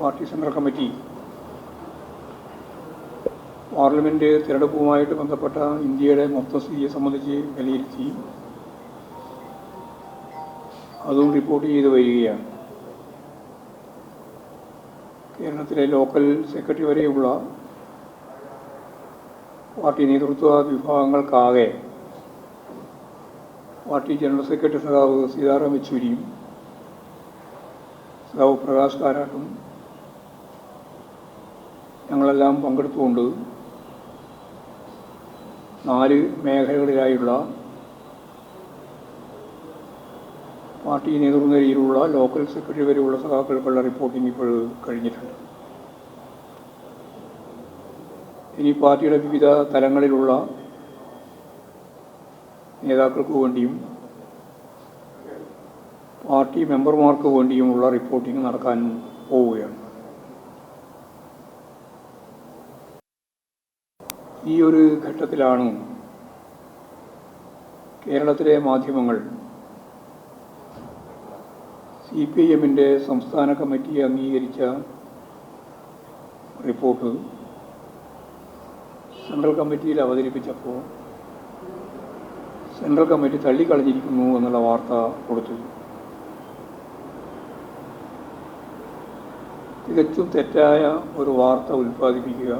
Party central committee parliament തിരഞ്ഞെടുപ്പുമായിട്ട് ബന്ധപ്പെട്ട ഇന്ത്യയുടെ മൊത്തം സ്ഥിതിയെ സംബന്ധിച്ച് വിലയിരുത്തി. അതും റിപ്പോർട്ട് ചെയ്ത് വരികയാണ്. കേരളത്തിലെ ലോക്കൽ സെക്രട്ടറി വരെയുള്ള പാർട്ടി നേതൃത്വ വിഭാഗങ്ങൾക്കാകെ പാർട്ടി ജനറൽ സെക്രട്ടറി സഖാവ് സീതാറാം യെച്ചൂരിയും സഖാവ് പ്രകാശ് കാരാട്ടും ഞങ്ങളെല്ലാം പങ്കെടുത്തുകൊണ്ട് നാല് മേഖലകളിലായുള്ള പാർട്ടി നേതൃനിരയിലുള്ള ലോക്കൽ സെക്രട്ടറി വരെയുള്ള സഖാക്കൾക്കുള്ള റിപ്പോർട്ടിംഗ് ഇപ്പോൾ കഴിഞ്ഞിട്ടുണ്ട്. ഇനി പാർട്ടിയുടെ വിവിധ തലങ്ങളിലുള്ള നേതാക്കൾക്ക് വേണ്ടിയും പാർട്ടി മെമ്പർമാർക്ക് വേണ്ടിയുമുള്ള റിപ്പോർട്ടിംഗ് നടക്കാൻ പോവുകയാണ്. ഈ ഒരു ഘട്ടത്തിലാണ് കേരളത്തിലെ മാധ്യമങ്ങൾ സി പി ഐ എമ്മിന്റെ സംസ്ഥാന കമ്മിറ്റി അംഗീകരിച്ച റിപ്പോർട്ട് സെൻട്രൽ കമ്മിറ്റിയിൽ അവതരിപ്പിച്ചപ്പോൾ സെൻട്രൽ കമ്മിറ്റി തള്ളിക്കളഞ്ഞിരിക്കുന്നു എന്നുള്ള വാർത്ത കൊടുത്തു. തികച്ചും തെറ്റായ ഒരു വാർത്ത ഉൽപ്പാദിപ്പിക്കുക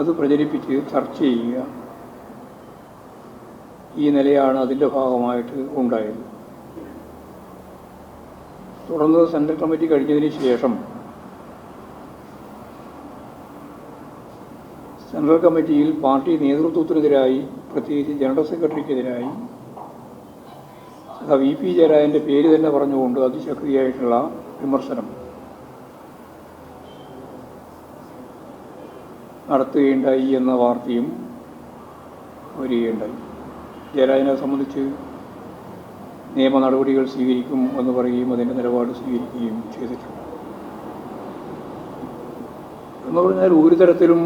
അത് പ്രചരിപ്പിച്ച് ചർച്ച ചെയ്യുക. ഈ നിലയാണ് അതിന്റെ ഭാഗമായിട്ട് ഉണ്ടായത്. തുടർന്ന് സെൻട്രൽ കമ്മിറ്റി കഴിഞ്ഞതിന് ശേഷം സെൻട്രൽ കമ്മിറ്റിയിൽ പാർട്ടി നേതൃത്വത്തിനെതിരായി പ്രത്യേകിച്ച് ജനറൽ സെക്രട്ടറിക്കെതിരായി വി പി ജയരാജന്റെ പേര് തന്നെ പറഞ്ഞുകൊണ്ട് അതിശക്തിയായിട്ടുള്ള വിമർശനം. നടത്തുകയുണ്ടായി എന്ന വാർത്തയും വരികയുണ്ടായി ജയരാജനെ സംബന്ധിച്ച് നിയമ നടപടികൾ സ്വീകരിക്കും എന്ന് പറയുകയും അതിന്റെ നിലപാട് സ്വീകരിക്കുകയും ചെയ്തിട്ടുണ്ട്. എന്ന് പറഞ്ഞാൽ ഒരു തരത്തിലും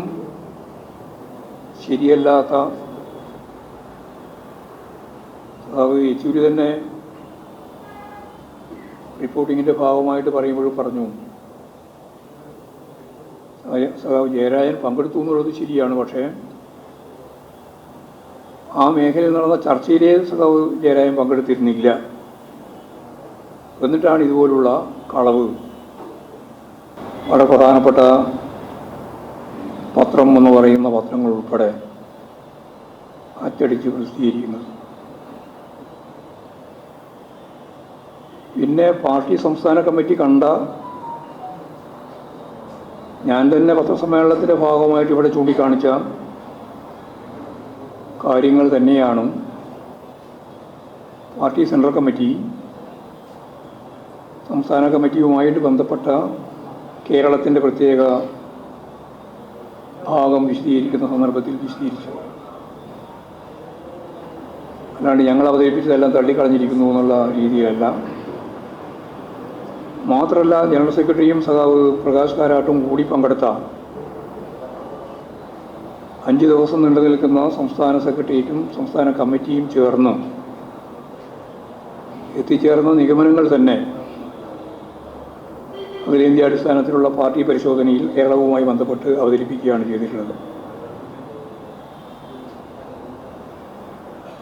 ശരിയല്ലാത്ത അത് യെച്ചൂരി തന്നെ റിപ്പോർട്ടിങ്ങിന്റെ ഭാഗമായിട്ട് പറയുമ്പോഴും പറഞ്ഞു. ജയരാജൻ പങ്കെടുത്തു എന്നുള്ളത് ശരിയാണ്. പക്ഷേ ആ മേഖലയിൽ നടന്ന ചർച്ചയിലേ സഖാവ് ജയരാജൻ പങ്കെടുത്തിരുന്നില്ല. എന്നിട്ടാണ് ഇതുപോലുള്ള കളവ്. വളരെ പ്രധാനപ്പെട്ട പത്രം എന്ന് പറയുന്ന പത്രങ്ങൾ ഉൾപ്പെടെ അച്ചടിച്ച് പ്രസിദ്ധീകരിക്കുന്നത്. പിന്നെ പാർട്ടി സംസ്ഥാന കമ്മിറ്റി കണ്ട ഞാൻ തന്നെ പത്രസമ്മേളനത്തിന്റെ ഭാഗമായിട്ട് ഇവിടെ ചൂണ്ടിക്കാണിച്ച കാര്യങ്ങൾ തന്നെയാണ് പാർട്ടി സെൻട്രൽ കമ്മിറ്റി സംസ്ഥാന കമ്മിറ്റിയുമായിട്ട് ബന്ധപ്പെട്ട കേരളത്തിന്റെ പ്രത്യേക ഭാഗം വിശദീകരിക്കുന്ന സന്ദർഭത്തിൽ വിശദീകരിച്ചു. അല്ലാണ്ട് ഞങ്ങൾ അവതരിപ്പിച്ചതെല്ലാം തള്ളിക്കളഞ്ഞിരിക്കുന്നു എന്നുള്ള രീതിയിലല്ല. മാത്രമല്ല ജനറൽ സെക്രട്ടറിയും സഖാവ് പ്രകാശ് കാരാട്ടും കൂടി പങ്കെടുത്ത അഞ്ച് ദിവസം നീണ്ടു നിൽക്കുന്ന സംസ്ഥാന സെക്രട്ടേറിയറ്റും സംസ്ഥാന കമ്മിറ്റിയും ചേർന്ന് എത്തിച്ചേർന്ന നിഗമനങ്ങൾ തന്നെ അഖിലേന്ത്യാടിസ്ഥാനത്തിലുള്ള പാർട്ടി പരിശോധനയിൽ കേരളവുമായി ബന്ധപ്പെട്ട് അവതരിപ്പിക്കുകയാണ് ചെയ്തിട്ടുള്ളത്.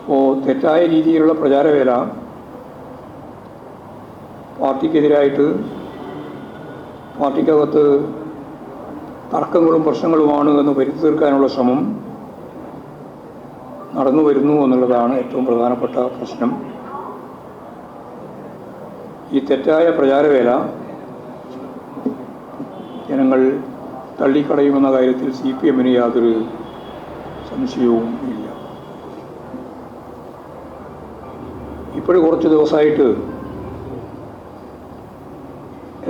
അപ്പോൾ തെറ്റായ രീതിയിലുള്ള പ്രചാരവേല പാർട്ടിക്കെതിരായിട്ട് പാർട്ടിക്കകത്ത് തർക്കങ്ങളും പ്രശ്നങ്ങളുമാണ് എന്ന് വരുത്തി തീർക്കാനുള്ള ശ്രമം നടന്നു വരുന്നു എന്നുള്ളതാണ് ഏറ്റവും പ്രധാനപ്പെട്ട പ്രശ്നം. ഈ തെറ്റായ പ്രചാരവേല ജനങ്ങൾ തള്ളിക്കളയുമെന്ന കാര്യത്തിൽ സി പി എമ്മിന് യാതൊരു സംശയവും ഇല്ല. ഇപ്പോഴും കുറച്ച് ദിവസമായിട്ട്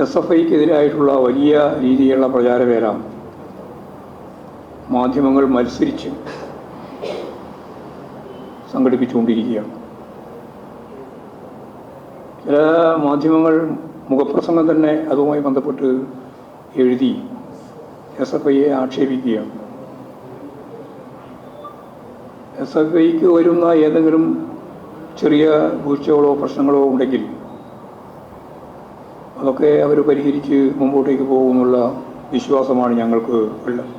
എസ് എഫ് ഐക്കെതിരായിട്ടുള്ള വലിയ രീതിയിലുള്ള പ്രചാരവേല മാധ്യമങ്ങൾ മത്സരിച്ച് സംഘടിപ്പിച്ചുകൊണ്ടിരിക്കുകയാണ്. ചില മാധ്യമങ്ങൾ മുഖപ്രസംഗം തന്നെ അതുമായി ബന്ധപ്പെട്ട് എഴുതി എസ് എഫ് ഐയെ ആക്ഷേപിക്കുകയാണ്. എസ് എഫ് ഐക്ക് വരുന്ന ഏതെങ്കിലും ചെറിയ വീഴ്ചകളോ പ്രശ്നങ്ങളോ ഉണ്ടെങ്കിൽ അതൊക്കെ അവർ പരിഹരിച്ച് മുമ്പോട്ടേക്ക് പോകുമെന്നുള്ള വിശ്വാസമാണ് ഞങ്ങൾക്ക് ഉള്ളത്.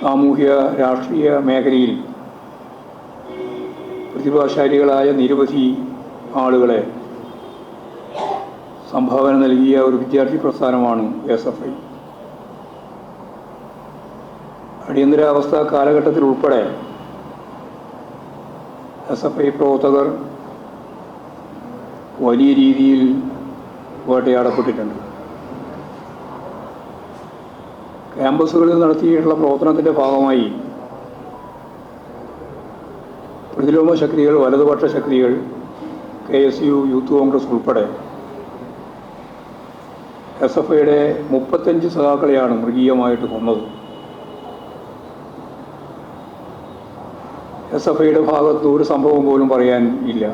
സാമൂഹ്യ രാഷ്ട്രീയ മേഖലയിൽ പ്രതിഭാശാലികളായ നിരവധി ആളുകളെ സംഭാവന നൽകിയ ഒരു വിദ്യാർത്ഥി പ്രസ്ഥാനമാണ് എസ് എഫ് ഐ. അടിയന്തരാവസ്ഥ കാലഘട്ടത്തിൽ ഉൾപ്പെടെ എസ് എഫ് ഐ പ്രവർത്തകർ വലിയ രീതിയിൽ വേട്ടയാടപ്പെട്ടിട്ടുണ്ട്. ക്യാമ്പസുകളിൽ നടത്തിയിട്ടുള്ള പ്രവർത്തനത്തിന്റെ ഭാഗമായി പ്രതിലോമ ശക്തികൾ വലതുപക്ഷ ശക്തികൾ K S U youth Congress ഉൾപ്പെടെ എസ് എഫ് ഐയുടെ മുപ്പത്തഞ്ച് സഖാക്കളെയാണ് മൃഗീയമായിട്ട് കൊന്നത്. എസ് എഫ് ഐയുടെ ഭാഗത്ത് ഒരു സംഭവം പോലും പറയാൻ ഇല്ല.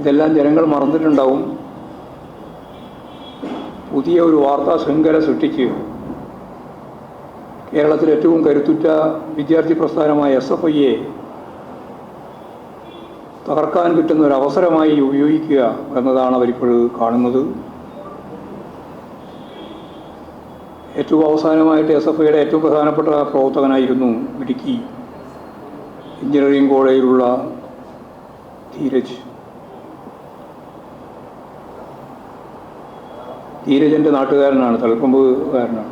ഇതെല്ലാം ജനങ്ങൾ മറന്നിട്ടുണ്ടാവും. പുതിയ ഒരു വാർത്താ ശൃംഖല സൃഷ്ടിച്ച് കേരളത്തിൽ ഏറ്റവും കരുത്തുറ്റ വിദ്യാർത്ഥി പ്രസ്ഥാനമായ എസ് എഫ് ഐയെ തകർക്കാൻ കിട്ടുന്ന ഒരു അവസരമായി ഉപയോഗിക്കുക എന്നതാണ് അവരിപ്പോൾ കാണുന്നത്. ഏറ്റവും അവസാനമായിട്ട് എസ് എഫ് ഐയുടെ ഏറ്റവും പ്രധാനപ്പെട്ട പ്രവർത്തകനായിരുന്നു ഇടുക്കി എഞ്ചിനീയറിംഗ് കോളേജിലുള്ള ധീരജ്. ധീരജന്റെ നാട്ടുകാരനാണ് തളിക്കൊമ്പുകാരനാണ്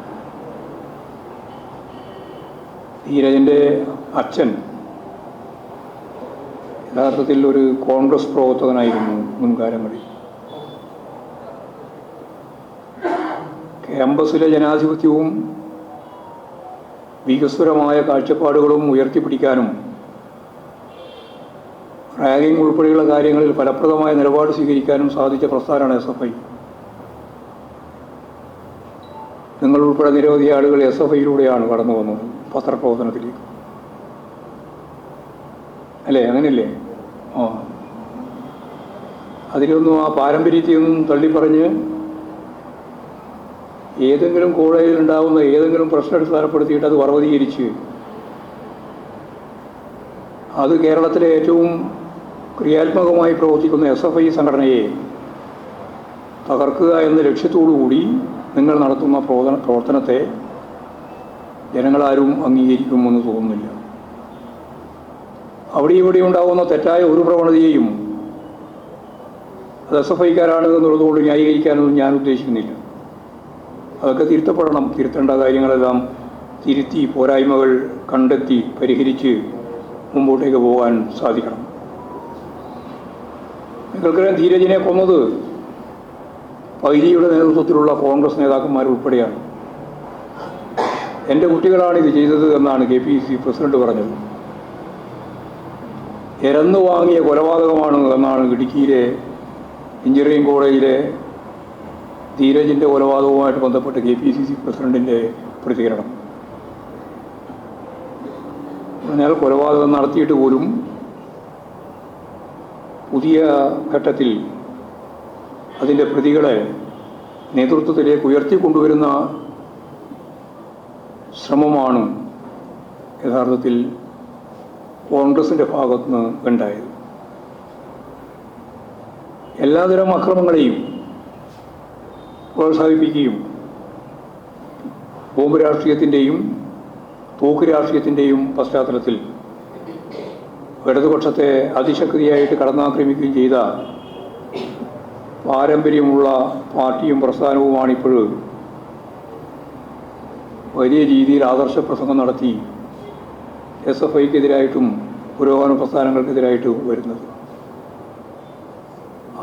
ധീരജന്റെ അച്ഛൻ യഥാർത്ഥത്തിൽ ഒരു കോൺഗ്രസ് പ്രവർത്തകനായിരുന്നു മുൻകാലങ്ങളിൽ. ക്യാമ്പസിലെ ജനാധിപത്യവും വികസ്വരമായ കാഴ്ചപ്പാടുകളും ഉയർത്തിപ്പിടിക്കാനും റാഗിംഗ് ഉൾപ്പെടെയുള്ള കാര്യങ്ങളിൽ ഫലപ്രദമായ നിലപാട് സ്വീകരിക്കാനും സാധിച്ച പ്രസ്ഥാനമാണ് എസ് എഫ് ഐ നിങ്ങൾ ഉൾപ്പെടെ നിരവധി ആളുകൾ എസ് എഫ് ഐയിലൂടെയാണ് കടന്നു വന്നത് പത്രപ്രവർത്തനത്തിലേക്ക്. അല്ലേ? അങ്ങനെയല്ലേ? ആ. അതിലൊന്നും ആ പാരമ്പര്യത്തെയൊന്നും തള്ളിപ്പറഞ്ഞ് ഏതെങ്കിലും കോളേജിൽ ഉണ്ടാകുന്ന ഏതെങ്കിലും പ്രശ്നം അടിസ്ഥാനപ്പെടുത്തിയിട്ട് അത് പർവതീകരിച്ച് അത് കേരളത്തിലെ ഏറ്റവും ക്രിയാത്മകമായി പ്രവർത്തിക്കുന്ന എസ് എഫ് ഐ സംഘടനയെ തകർക്കുക എന്ന ലക്ഷ്യത്തോടു കൂടി നിങ്ങൾ നടത്തുന്ന പ്രവർത്തന പ്രവർത്തനത്തെ ജനങ്ങളാരും അംഗീകരിക്കുമെന്ന് തോന്നുന്നില്ല. അവിടെ ഇവിടെ ഉണ്ടാകുന്ന തെറ്റായ ഒരു പ്രവണതയെയും അത് എസ് എഫ് ഐക്കാരാണ് എന്നുള്ളതുകൊണ്ട് ന്യായീകരിക്കാനൊന്നും ഞാൻ ഉദ്ദേശിക്കുന്നില്ല. അതൊക്കെ തിരുത്തപ്പെടണം. തിരുത്തേണ്ട കാര്യങ്ങളെല്ലാം തിരുത്തി പോരായ്മകൾ കണ്ടെത്തി പരിഹരിച്ച് മുമ്പോട്ടേക്ക് പോകാൻ സാധിക്കണം. നിങ്ങൾക്കറിയാം ധീരജിനെ കൊന്നത് പൈലിയുടെ നേതൃത്വത്തിലുള്ള കോൺഗ്രസ് നേതാക്കന്മാർ ഉൾപ്പെടെയാണ്. എന്റെ കുട്ടികളാണ് ഇത് ചെയ്തത് എന്നാണ് കെ പി സി പ്രസിഡന്റ് പറഞ്ഞത്. എരന്നു വാങ്ങിയ കൊലപാതകമാണ് എന്നാണ് ഇടുക്കിയിലെ എഞ്ചിനീയറിംഗ് കോളേജിലെ ധീരജിന്റെ കൊലപാതകവുമായിട്ട് ബന്ധപ്പെട്ട് കെ പി സി സി പ്രസിഡന്റിന്റെ പ്രതികരണം. അതിനാൽ കൊലപാതകം നടത്തിയിട്ട് പോലും പുതിയ ഘട്ടത്തിൽ അതിന്റെ പ്രതികളെ നേതൃത്വത്തിലേക്ക് ഉയർത്തിക്കൊണ്ടുവരുന്ന ശ്രമമാണ് യഥാർത്ഥത്തിൽ കോൺഗ്രസിന്റെ ഭാഗത്തുനിന്ന് ഉണ്ടായത്. എല്ലാതരം അക്രമങ്ങളെയും പ്രോത്സാഹിപ്പിക്കുകയും ബോംബ് രാഷ്ട്രീയത്തിന്റെയും തോക്ക് രാഷ്ട്രീയത്തിന്റെയും പശ്ചാത്തലത്തിൽ ഇടതുപക്ഷത്തെ അതിശക്തിയായിട്ട് കടന്നാക്രമിക്കുകയും ചെയ്ത പാരമ്പര്യമുള്ള പാർട്ടിയും പ്രസ്ഥാനവുമാണിപ്പോൾ വലിയ രീതിയിൽ ആദർശ പ്രസംഗം നടത്തി എസ് എഫ് ഐക്കെതിരായിട്ടും പുരോഗമന പ്രസ്ഥാനങ്ങൾക്കെതിരായിട്ടും വരുന്നത്.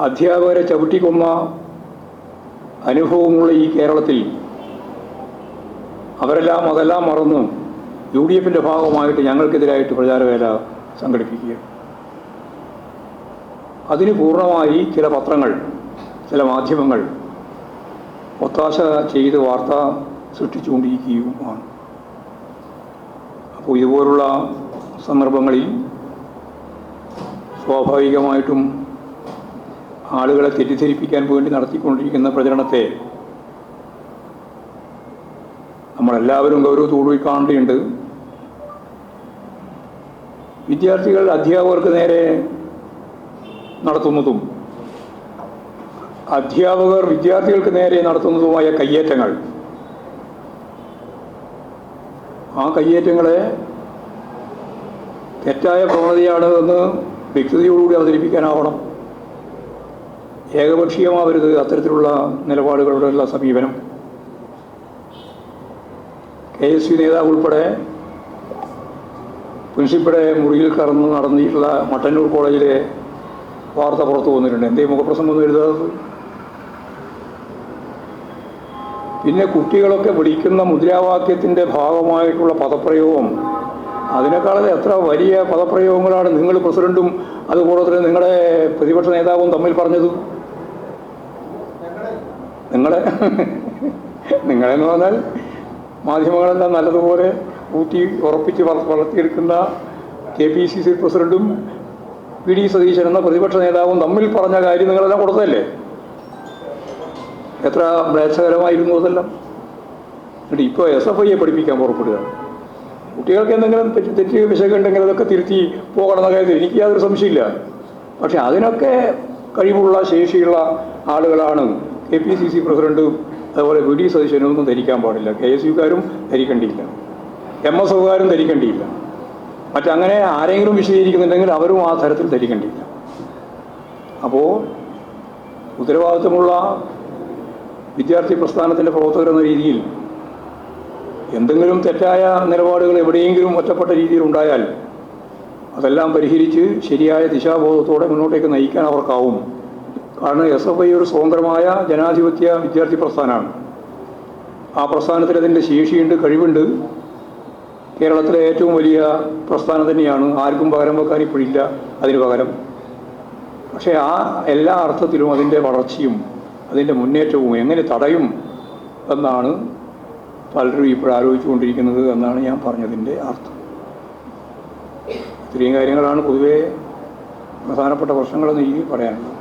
അധ്യാപകരെ ചവിട്ടിക്കൊന്ന അനുഭവമുള്ള ഈ കേരളത്തിൽ അവരെല്ലാം അതെല്ലാം മറന്നു യു ഡി എഫിന്റെ ഭാഗമായിട്ട് ഞങ്ങൾക്കെതിരായിട്ട് പ്രചാരവേല സംഘടിപ്പിക്കുക അതിന് പൂർണമായി ചില പത്രങ്ങൾ ചില മാധ്യമങ്ങൾ ഒത്താശ ചെയ്ത് വാർത്ത സൃഷ്ടിച്ചുകൊണ്ടിരിക്കുകയുമാണ്. അപ്പോൾ ഇതുപോലുള്ള സന്ദർഭങ്ങളിൽ സ്വാഭാവികമായിട്ടും ആളുകളെ തെറ്റിദ്ധരിപ്പിക്കാൻ വേണ്ടി നടത്തിക്കൊണ്ടിരിക്കുന്ന പ്രചരണത്തെ നമ്മളെല്ലാവരും ഗൗരവത്തോടുകൂടി കാണേണ്ടതുണ്ട്. വിദ്യാർത്ഥികൾ അധ്യാപകർക്ക് നേരെ നടത്തുന്നതും അധ്യാപകർ വിദ്യാർത്ഥികൾക്ക് നേരെ നടത്തുന്നതുമായ കയ്യേറ്റങ്ങൾ. ആ കയ്യേറ്റങ്ങളെ തെറ്റായ പ്രവണതയാണ് എന്ന് വ്യക്തതയോടുകൂടി അവതരിപ്പിക്കാനാവണം. ഏകപക്ഷീയമാവരുത് അത്തരത്തിലുള്ള നിലപാടുകളുടെയുള്ള സമീപനം. കെ എസ് യു നേതാവ് ഉൾപ്പെടെ പ്രിൻസിപ്പടെ മുറിയിൽ കറന്ന് നടന്നിട്ടുള്ള മട്ടന്നൂർ കോളേജിലെ വാർത്ത പുറത്തു വന്നിട്ടുണ്ട്. എന്തേ മുഖപ്രസംഗം എഴുതാത്തത് പിന്നെ കുട്ടികളൊക്കെ വിളിക്കുന്ന മുദ്രാവാക്യത്തിന്റെ ഭാഗമായിട്ടുള്ള പദപ്രയോഗം. അതിനേക്കാളും എത്ര വലിയ പദപ്രയോഗങ്ങളാണ് നിങ്ങൾ പ്രസിഡന്റും അതുപോലെ തന്നെ നിങ്ങളുടെ പ്രതിപക്ഷ നേതാവും തമ്മിൽ പറഞ്ഞത്? നിങ്ങളെ? നിങ്ങളെന്ന് പറഞ്ഞാൽ മാധ്യമങ്ങളെല്ലാം നല്ലതുപോലെ ഊട്ടി ഉറപ്പിച്ച് വള- വളർത്തിയെടുക്കുന്ന കെ പി സി സി പ്രസിഡന്റും വി ഡി സതീശൻ എന്ന പ്രതിപക്ഷ നേതാവും തമ്മിൽ പറഞ്ഞ കാര്യം നിങ്ങളെല്ലാം കൊടുത്തതല്ലേ? എത്ര മ്ലേച്ഛകരമായിരുന്നു അതെല്ലാം എന്നിട്ട് ഇപ്പോൾ എസ് എഫ് ഐയെ പഠിപ്പിക്കാൻ പുറപ്പെടുക. കുട്ടികൾക്ക് എന്തെങ്കിലും തെറ്റ് തെറ്റ് വിശകുണ്ടെങ്കിൽ അതൊക്കെ തിരുത്തി പോകണമെന്ന കാര്യത്തിൽ എനിക്ക് യാതൊരു സംശയമില്ല പക്ഷെ അതിനൊക്കെ കഴിവുള്ള ശേഷിയുള്ള ആളുകളാണ് കെ പി സി സി പ്രസിഡന്റും അതുപോലെ വി ഡി സതീശനും ഒന്നും ധരിക്കാൻ പാടില്ല. കെ എസ് യുക്കാരും ധരിക്കേണ്ടിയില്ല. എം എസ് എഫുകാരും ധരിക്കേണ്ടിയില്ല. മറ്റങ്ങനെ ആരെങ്കിലും വിശദീകരിക്കുന്നുണ്ടെങ്കിൽ അവരും ആ തരത്തിൽ ധരിക്കേണ്ടിയില്ല. അപ്പോൾ ഉത്തരവാദിത്തമുള്ള വിദ്യാർത്ഥി പ്രസ്ഥാനത്തിന്റെ പ്രവർത്തകർ എന്ന രീതിയിൽ എന്തെങ്കിലും തെറ്റായ നിലപാടുകൾ എവിടെയെങ്കിലും ഒറ്റപ്പെട്ട രീതിയിൽ ഉണ്ടായാൽ അതെല്ലാം പരിഹരിച്ച് ശരിയായ ദിശാബോധത്തോടെ മുന്നോട്ടേക്ക് നയിക്കാൻ അവർക്കാവും. കാരണം എസ് എഫ് ഐ ഒരു സ്വതന്ത്രമായ ജനാധിപത്യ വിദ്യാർത്ഥി പ്രസ്ഥാനമാണ്. ആ പ്രസ്ഥാനത്തിൽ അതിന്റെ ശേഷിയുണ്ട് കഴിവുണ്ട്. കേരളത്തിലെ ഏറ്റവും വലിയ പ്രസ്ഥാനം തന്നെയാണ്. ആർക്കും പകരം വെക്കാൻ ഇപ്പോഴില്ല അതിന് പകരം. പക്ഷേ ആ എല്ലാ അർത്ഥത്തിലും അതിന്റെ വളർച്ചയും അതിന്റെ മുന്നേറ്റവും എങ്ങനെ തടയും എന്നാണ് പലരും ഇപ്പോൾ ആലോചിച്ചുകൊണ്ടിരിക്കുന്നത് എന്നാണ് ഞാൻ പറഞ്ഞതിന്റെ അർത്ഥം. ഇത്രയും കാര്യങ്ങളാണ് പൊതുവേ പ്രധാനപ്പെട്ട പ്രശ്നങ്ങളെന്ന് എനിക്ക് പറയാനുള്ളത്.